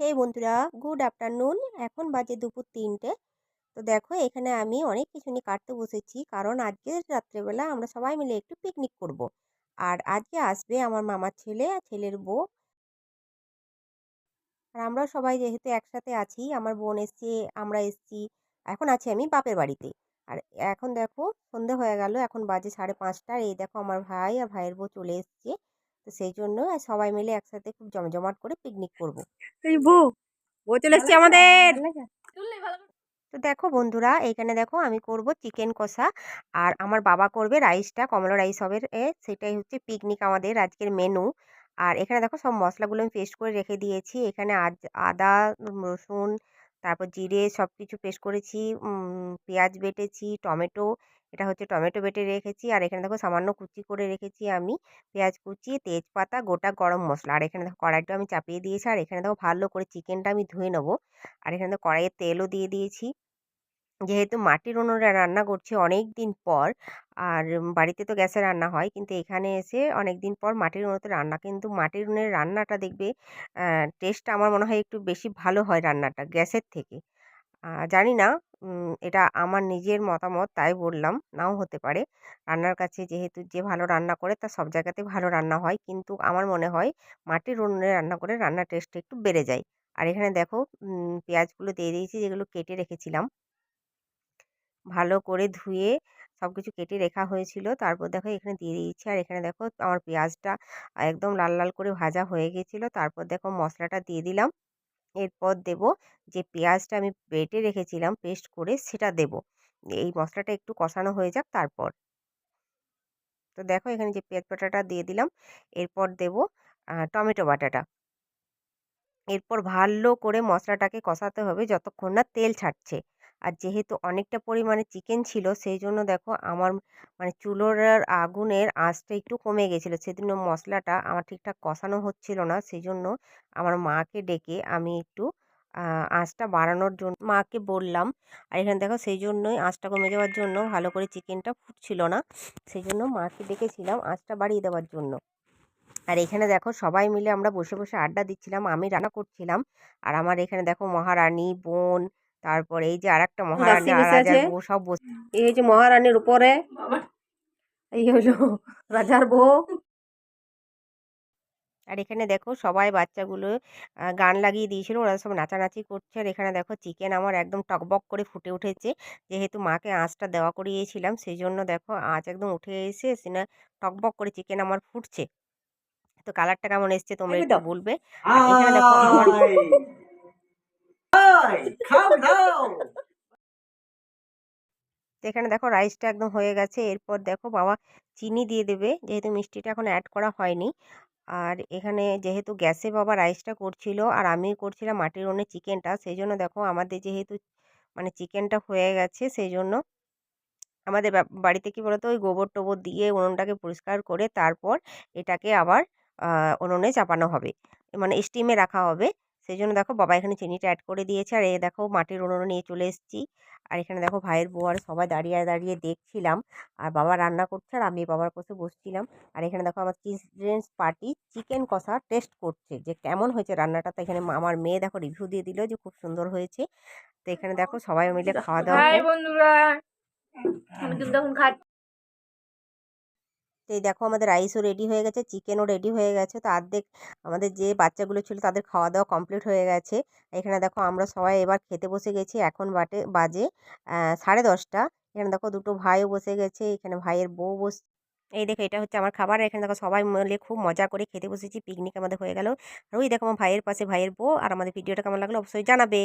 হে বন্ধুরা, good afternoon. এখন বাজে দুপুর তিনটে। তো দেখো, এখানে আমি অনেক কিছু নিয়ে কাটতে বসেছি। কারণ আজকে রাত্রেবেলা আমরা সবাই মিলে একটু পিকনিক করব। আর আজকে আসবে আমার মামার ছেলে আর ছেলের বউ। আর আমরা সবাই যেহেতু একসাথে আছি, আমার বোন এসছে, আমরা এসছি, এখন আছি আমি বাপের বাড়িতে। আর এখন দেখো, সন্ধে হয়ে গেল, এখন বাজে সাড়ে পাঁচটা। এই দেখো, আমার ভাই আর ভাইয়ের বউ চলে এসছে। তো সেই জন্য সবাই মিলে একসাথে খুব জমজমাট করে পিকনিক করব। বউ বউ চলে এসছে আমাদের। তো দেখো বন্ধুরা এখানে দেখো আমি করব চিকেন কষা। আর আমার বাবা করবে রাইসটা কমলা রাইস হবে সেটাই হচ্ছে পিকনিক আমাদের আজকের মেনু আর এখানে দেখো সব মশলাগুলো আমি পেস্ট করে রেখে দিয়েছি। এখানে আদা রসুন তারপর জিরে সব কিছু পেস্ট করেছি পেঁয়াজ বেটেছি, টমেটো, এটা হচ্ছে টমেটো বেটে রেখেছি, আর এখানে দেখো সামান্য কুচি করে রেখেছি আমি পেঁয়াজ কুচি, তেজপাতা, গোটা গরম মশলা, আর এখানে দেখো কড়াইটা আমি চাপিয়ে দিয়েছি, আর এখানে দেখো ভালো করে চিকেনটা আমি ধুয়ে নেব, আর এখানে দেখো কড়াইয়ে তেলও দিয়ে দিয়েছি। যেহেতু মাটির উনুনে রান্না করছি অনেক দিন পর, আর বাড়িতে তো গ্যাসে রান্না হয়, কিন্তু এখানে এসে অনেক দিন পর মাটির উনুনেতে রান্না। কিন্তু মাটির উনুনের রান্নাটা দেখবে টেস্টটা আমার মনে হয় একটু বেশি ভালো হয় রান্নাটা গ্যাসের থেকে। জানি না এটা আমার নিজের মতামত, তাই বললাম, নাও হতে পারে। রান্নার কাছে যেহেতু যে ভালো রান্না করে, তা সব জায়গাতে ভালো রান্না হয়। কিন্তু আমার মনে হয় মাটির উনুনে রান্না করে রান্নার টেস্টটা একটু বেড়ে যায়। আর এখানে দেখো পেঁয়াজগুলো দিয়ে দিয়েছি, যেগুলো কেটে রেখেছিলাম। ভালো করে ধুয়ে সব কিছু কেটে রেখা হয়েছিল। তারপর দেখো এখানে দিয়ে দিয়েছি। আর এখানে দেখো আমার পেঁয়াজটা একদম লাল লাল করে ভাজা হয়ে গেছিল। তারপর দেখো মশলাটা দিয়ে দিলাম। এরপর দেব যে পেঁয়াজটা আমি বেটে রেখেছিলাম, পেস্ট করে সেটা দেব। এই মশলাটা একটু কষানো হয়ে যাক তারপর। তো দেখো এখানে যে পেঁয়াজ বাটাটা দিয়ে দিলাম, এরপর দেব টমেটো বাটাটা। এরপর ভালো করে মশলাটাকে কষাতে হবে যতক্ষণ না তেল ছাড়ছে। আর যেহেতু অনেকটা পরিমাণে চিকেন ছিল সেই জন্য দেখো আমার মানে চুলোর আগুনের আঁচটা একটু কমে গেছিল। সেদিন মশলাটা আমার ঠিকঠাক কষানো হচ্ছিল না সেই জন্য আমার মাকে ডেকে আমি একটু আঁচটা বাড়ানোর জন্য মাকে বললাম। আর এখানে দেখো সেই জন্যই আঁচটা কমে যাওয়ার জন্য ভালো করে চিকেনটা ফুটছিল না সেই জন্য মাকে ডেকেছিলাম আঁচটা বাড়িয়ে দেওয়ার জন্য। আর এখানে দেখো সবাই মিলে আমরা বসে বসে আড্ডা দিচ্ছিলাম, আমি রান্না করছিলাম। আর আমার এখানে দেখো মহারানী, বোন তারপরে এই যে আর একটা মহারানী সব এই যে মহারানীর উপরে। এই হলো রাজার বউ। আর এখানে দেখো সবাই বাচ্চাগুলো গান লাগিয়ে দিয়েছিল ওরা সব নাচানাচি করছে। আর এখানে দেখো চিকেন আমার একদম টকবক করে ফুটে উঠেছে। যেহেতু মাকে আঁচটা দেওয়া করিয়েছিলাম সেই জন্য দেখো আঁচ একদম উঠে এসে সিনা টকবক করে চিকেন আমার ফুটছে। তো কালারটা কেমন এসছে তোমরা একটু বলবে? এখানে দেখো আমার এখানে দেখো রাইসটা একদম হয়ে গেছে। এরপর দেখো বাবা চিনি দিয়ে দেবে। যেহেতু মিষ্টিটা এখন অ্যাড করা হয়নি। আর এখানে যেহেতু গ্যাসে বাবা রাইসটা করছিল আর আমি করছিলাম মাটির উনুনে চিকেনটা সেই জন্য দেখো আমাদের যেহেতু মানে চিকেনটা হয়ে গেছে সেই জন্য আমাদের বাড়িতে কি বলতো ওই গোবর টোবর দিয়ে উনুনটাকে পরিষ্কার করে তারপর এটাকে আবার উনুনে চাপানো হবে। মানে স্টিমে রাখা হবে। সেই জন্য দেখো বাবা এখানে চিনিটা অ্যাড করে দিয়েছে। আর এ দেখো মাটির উনুনে নিয়ে চলে এসেছি। আর এখানে দেখো ভাইয়ের বউ আর সবাই দাঁড়িয়ে দাঁড়িয়ে দেখছিলাম। আর বাবা রান্না করছে আর আমি বাবার কাছে বসছিলাম। আর এখানে দেখো আমার চিলড্রেন্স পার্টি চিকেন কষা টেস্ট করছে যে কেমন হয়েছে রান্নাটা। তো এখানে আমার মেয়ে দেখো রিভিউ দিয়ে দিল যে খুব সুন্দর হয়েছে। তো এখানে দেখো সবাই মিলে খাওয়া দাওয়া বন্ধুরা। আমি কিন্তু তখন খাচ্ছি। তো এই দেখো আমাদের রাইসও রেডি হয়ে গেছে চিকেনও রেডি হয়ে গেছে। তো অর্ধেক আমাদের যে বাচ্চাগুলো ছিল তাদের খাওয়া দাওয়া কমপ্লিট হয়ে গেছে। এখানে দেখো আমরা সবাই এবার খেতে বসে গেছি, এখন বাটে, বাজে সাড়ে দশটা। এখানে দেখো দুটো ভাইও বসে গেছে, এখানে ভাইয়ের বউ বস, এই দেখো এটা হচ্ছে আমার খাবার। এখানে দেখো সবাই মিলে খুব মজা করে খেতে বসেছি পিকনিক আমাদের হয়ে গেল। আর ওই দেখো আমার ভাইয়ের পাশে ভাইয়ের বউ, আর আমাদের ভিডিওটা কেমন লাগল অবশ্যই জানাবে।